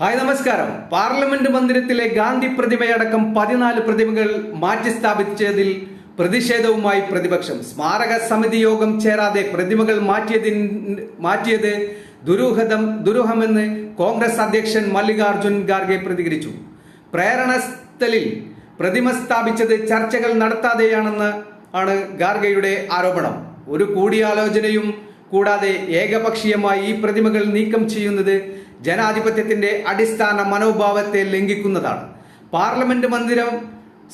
Hi നമസ്കാരം. Parliament മന്ദിരത്തിലെ Gandhi പ്രതിമയടക്കം പതിനാല് പ്രതിമകൾ മാറ്റിസ്ഥാപിച്ചതിൽ പ്രതിഷേധവുമായി പ്രതിപക്ഷം. സ്മാരക സമിതി യോഗം ചേരാതെ പ്രതിമകൾ മാറ്റിയതിൻ മാറ്റിയത് ദുരൂഹതം ദുരൂഹമെന്ന് കോൺഗ്രസ് അധ്യക്ഷൻ മല്ലികാർജുൻ ഖാർഗെ പ്രതികരിച്ചു. പ്രേരണസ്ഥലിൽ പ്രതിമ സ്ഥാപിച്ചത് ചർച്ചകൾ നടത്താതെയാണെന്ന് ആണ് ഖാർഗെയുടെ ആരോപണം. ഒരു കൂടിയാലോചനയും കൂടാതെ ഏകപക്ഷീയമായി ഈ പ്രതിമകൾ നീക്കം ചെയ്യുന്നത് ജനാധിപത്യത്തിന്റെ അടിസ്ഥാന മനോഭാവത്തെ ലംഘിക്കുന്നതാണ്. പാർലമെന്റ് മന്ദിരം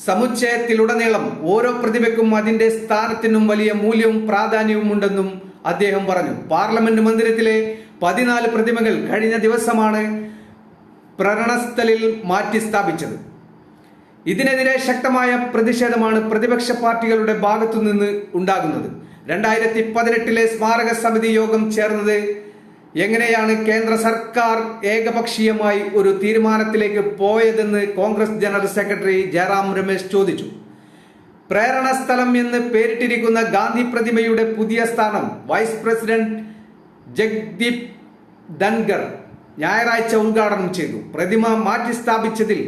സമുച്ചയത്തിലുടനീളം ഓരോ പ്രതിഭയ്ക്കും അതിന്റെ സ്ഥാനത്തിനും വലിയ മൂല്യവും പ്രാധാന്യവും ഉണ്ടെന്നും അദ്ദേഹം പറഞ്ഞു. പാർലമെന്റ് മന്ദിരത്തിലെ പതിനാല് പ്രതിമകൾ കഴിഞ്ഞ ദിവസമാണ് പ്രരണസ്ഥലിൽ മാറ്റി സ്ഥാപിച്ചത്. ഇതിനെതിരെ ശക്തമായ പ്രതിഷേധമാണ് പ്രതിപക്ഷ പാർട്ടികളുടെ ഭാഗത്തുനിന്ന് ഉണ്ടാകുന്നത്. രണ്ടായിരത്തി പതിനെട്ടിലെ സ്മാരക സമിതി യോഗം ചേർന്നത് എങ്ങനെയാണ് കേന്ദ്ര സർക്കാർ ഏകപക്ഷീയമായി ഒരു തീരുമാനത്തിലേക്ക് പോയതെന്ന് കോൺഗ്രസ് ജനറൽ സെക്രട്ടറി ജയറാം രമേശ് ചോദിച്ചു. പ്രേരണ സ്ഥലം എന്ന് പേരിട്ടിരിക്കുന്ന ഗാന്ധി പ്രതിമയുടെ പുതിയ സ്ഥാനം വൈസ് പ്രസിഡന്റ് ജഗ്ദീപ് ധൻഗർ ഞായറാഴ്ച ഉദ്ഘാടനം ചെയ്തു. പ്രതിമ മാറ്റി സ്ഥാപിച്ചതിൽ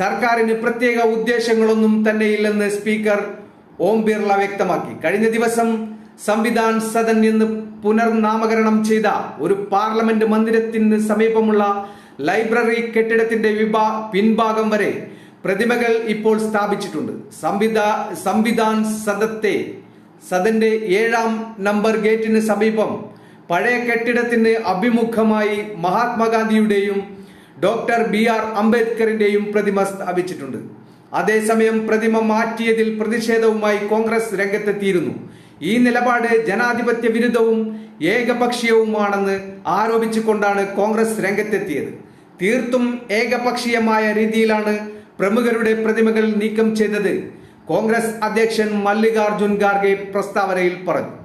സർക്കാരിന് പ്രത്യേക ഉദ്ദേശങ്ങളൊന്നും തന്നെയില്ലെന്ന് സ്പീക്കർ ഓം ബിർള വ്യക്തമാക്കി. കഴിഞ്ഞ ദിവസം സംവിധാൻ സദൻ എന്ന് പുനർനാമകരണം ചെയ്ത ഒരു പാർലമെന്റ് മന്ദിരത്തിന് സമീപമുള്ള ലൈബ്രറി കെട്ടിടത്തിന്റെ വിഭാ പിൻഭാഗം വരെ പ്രതിമകൾ ഇപ്പോൾ സ്ഥാപിച്ചിട്ടുണ്ട്. സംവിധാ സംവിധാൻ സദത്തെ സദന്റെ ഏഴാം നമ്പർ ഗേറ്റിന് സമീപം പഴയ കെട്ടിടത്തിന് അഭിമുഖമായി മഹാത്മാഗാന്ധിയുടെയും ഡോക്ടർ ബി ആർ അംബേദ്കറിന്റെയും പ്രതിമ സ്ഥാപിച്ചിട്ടുണ്ട്. അതേസമയം പ്രതിമ മാറ്റിയതിൽ പ്രതിഷേധവുമായി കോൺഗ്രസ് രംഗത്തെത്തിയിരുന്നു. ഈ നിലപാട് ജനാധിപത്യ വിരുദ്ധവും ഏകപക്ഷീയവുമാണെന്ന് ആരോപിച്ചുകൊണ്ടാണ് കോൺഗ്രസ് രംഗത്തെത്തിയത്. തീർത്തും ഏകപക്ഷീയമായ രീതിയിലാണ് പ്രമുഖരുടെ പ്രതിമകൾ നീക്കം ചെയ്തത് കോൺഗ്രസ് അധ്യക്ഷൻ മല്ലികാർജുൻ ഖാർഗെ പ്രസ്താവനയിൽ പറഞ്ഞു.